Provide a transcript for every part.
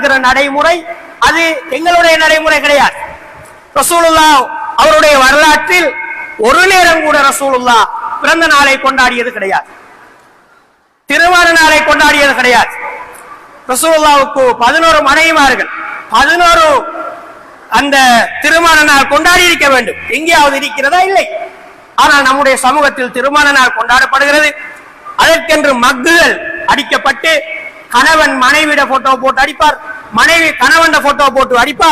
என்கிற நடைமுறை அது எங்களுடைய நடைமுறை கிடையாது. ரசூலுல்லா அவருடைய வரலாற்றில் ஒரு நேரம் கூட ரசூலுல்லா பிறந்த நாளை கொண்டாடியது கிடையாது. திருமண நாளை கொண்டாடியது கிடையாது. ரசூலுல்லாவுக்கு பதினோரு மனைவிமார்கள் பதினோரு அந்த திருமண நாள் கொண்டாடி இருக்க வேண்டும். எங்கேயாவது இருக்கிறதா? இல்லை. ஆனால் நம்முடைய சமூகத்தில் திருமண நாள் கொண்டாடப்படுகிறது. அதற்கென்று மக்குகள் அடிக்கப்பட்டு கணவன் மனைவிட போட்டோ போட்டு அடிப்பார். மனைவி கணவன் போட்டோ போட்டு அடிப்பா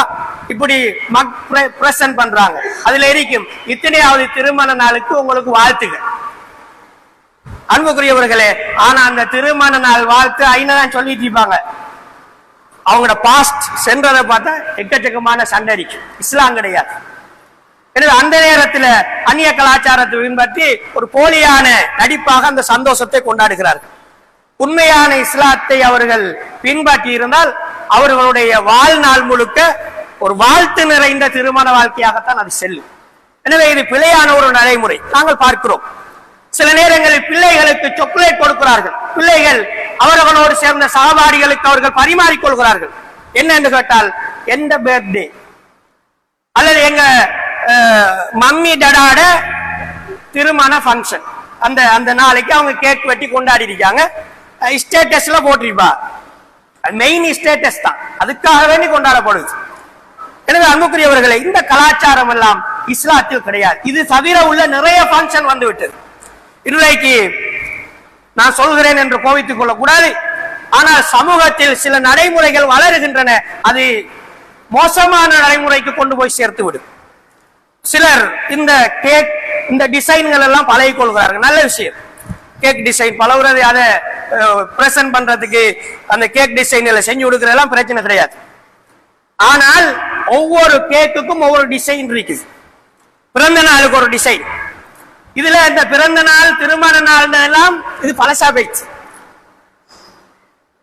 இப்படி மக் பிரசன்ட் பண்றாங்க. அதுல இருக்கும் இத்தனையாவது திருமண நாளுக்கு உங்களுக்கு வாழ்த்துகள். அன்புக்குரியவர்களே ஆனா அந்த திருமண நாள் வாழ்த்து ஐநதான் சொல்லிட்டு இருப்பாங்க. அவங்களோட பாஸ்ட் சென்றதை பார்த்தா எக்கச்சக்கமான சண்டை இஸ்லாம் கிடையாது. எனவே அந்த நேரத்தில் அந்நிய கலாச்சாரத்தை பின்பற்றி ஒரு போலியான நடிப்பாக அந்த சந்தோஷத்தை கொண்டாடுகிறார்கள். உண்மையான இஸ்லாத்தை அவர்கள் பின்பற்றி இருந்தால் அவர்களுடைய வாழ்நாள் முழுக்க ஒரு வாழ்த்து நிறைந்த திருமண வாழ்க்கையாகத்தான் அது செல்லும். எனவே இது பிழையான ஒரு நடைமுறை. நாங்கள் பார்க்கிறோம். சில நேரங்களில் பிள்ளைகளுக்கு சாக்லேட் கொடுக்கிறார்கள். பிள்ளைகள் அவர்களோடு சேர்ந்த சகபாடிகளுக்கு அவர்கள் பரிமாறிக்கொள்கிறார்கள். என்ன என்று கேட்டால் எந்த பர்த்டே அல்லது எங்க அஹ், மம்மி டடாட திருமண ஃபங்க்ஷன் அந்த அந்த நாளைக்கு அவங்க கேக் வெட்டி கொண்டாடி இருக்காங்க ஸ்டேட்டஸ்ல போட்டிருப்பா. மெயின் ஸ்டேட்டஸ் தான். அதுக்காக வேண்டி கொண்டாடப்படுது. எனவே அன்புக்குரியவர்களே இந்த கலாச்சாரம் எல்லாம் இஸ்லாத்தில் கிடையாது. இது தவிர உள்ள நிறைய ஃபங்க்ஷன் வந்து விட்டது இன்றைக்கு நான் சொல்கிறேன் என்று கோவித்துக் கொள்ளக்கூடாது. ஆனால் சமூகத்தில் சில நடைமுறைகள் வளருகின்றன. அது மோசமான நடைமுறைக்கு கொண்டு போய் சேர்த்து விடும். சிலர் இந்த கேக் இந்த டிசைன்கள் எல்லாம் பழகிக் கொள்கிறார்கள் நல்ல விஷயம். கேக் டிசைன் பழகுறது அதை பிரசன்ட் பண்றதுக்கு அந்த கேக் டிசைன்ல செஞ்சு கொடுக்கறதெல்லாம் பிரச்சனை கிடையாது. ஆனால் ஒவ்வொரு கேக்குக்கும் ஒவ்வொரு டிசைன் இருக்குது. பிறந்த நாளுக்கு ஒரு டிசைன் இதுல இந்த பிறந்த நாள் திருமண நாள் எல்லாம் இது பழசா போயிடுச்சு.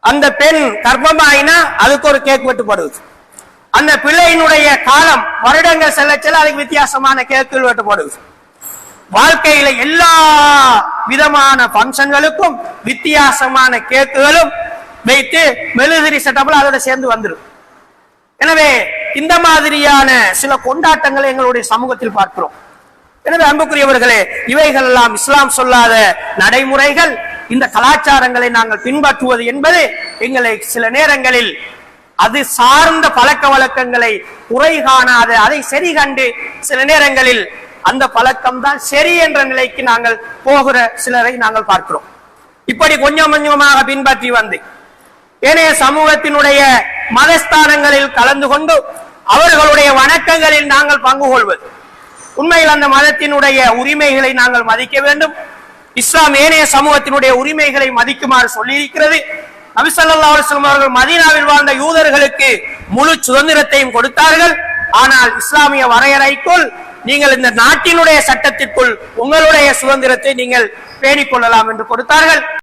அந்த பெண் கர்ப்பமாயினா அதுக்கு ஒரு கேக் வெட்டுப்படுது அந்த பிள்ளையினுடைய காலம் வருடங்கள் செல்ல செல்ல அதுக்கு வித்தியாசமான கேக்குகள் வெட்டுப்படுது வாழ்க்கையில எல்லா விதமான பங்கன்களுக்கும் வித்தியாசமான கேக்குகளும் வைத்து மெழுதிரி செட்டப்ல அதோட சேர்ந்து வந்துடும் எனவே இந்த மாதிரியான சில கொண்டாட்டங்களை எங்களுடைய சமூகத்தில் பார்க்கிறோம். எனவே அன்புக்குரியவர்களே இவைகள் எல்லாம் இஸ்லாம் சொல்லாத நடைமுறைகள். இந்த கலாச்சாரங்களை நாங்கள் பின்பற்றுவது என்பது எங்களை சில நேரங்களில் அது சார்ந்த பழக்க வழக்கங்களை குறை காணாத அதை சரி கண்டு சில நேரங்களில் அந்த பழக்கம் தான் சரி என்ற நிலைக்கு நாங்கள் போகிற சிலரை நாங்கள் பார்க்கிறோம். இப்படி கொஞ்சம் கொஞ்சமாக பின்பற்றி வந்து ஏனைய சமூகத்தினுடைய மதஸ்தானங்களில் கலந்து கொண்டு அவர்களுடைய வணக்கங்களில் நாங்கள் பங்கு கொள்வது. உண்மையில் அந்த மதத்தினுடைய உரிமைகளை நாங்கள் மதிக்க வேண்டும். இஸ்லாம் ஏனைய சமூகத்தினுடைய உரிமைகளை மதிக்குமாறு சொல்லியிருக்கிறது. நபிசல்லா அலுவலம் அவர்கள் மதீனாவில் வாழ்ந்த யூதர்களுக்கு முழு சுதந்திரத்தையும் கொடுத்தார்கள். ஆனால் இஸ்லாமிய வரையறைக்குள் நீங்கள் இந்த நாட்டினுடைய சட்டத்திற்குள் உங்களுடைய சுதந்திரத்தை நீங்கள் பேணிக் கொள்ளலாம் என்று கொடுத்தார்கள்.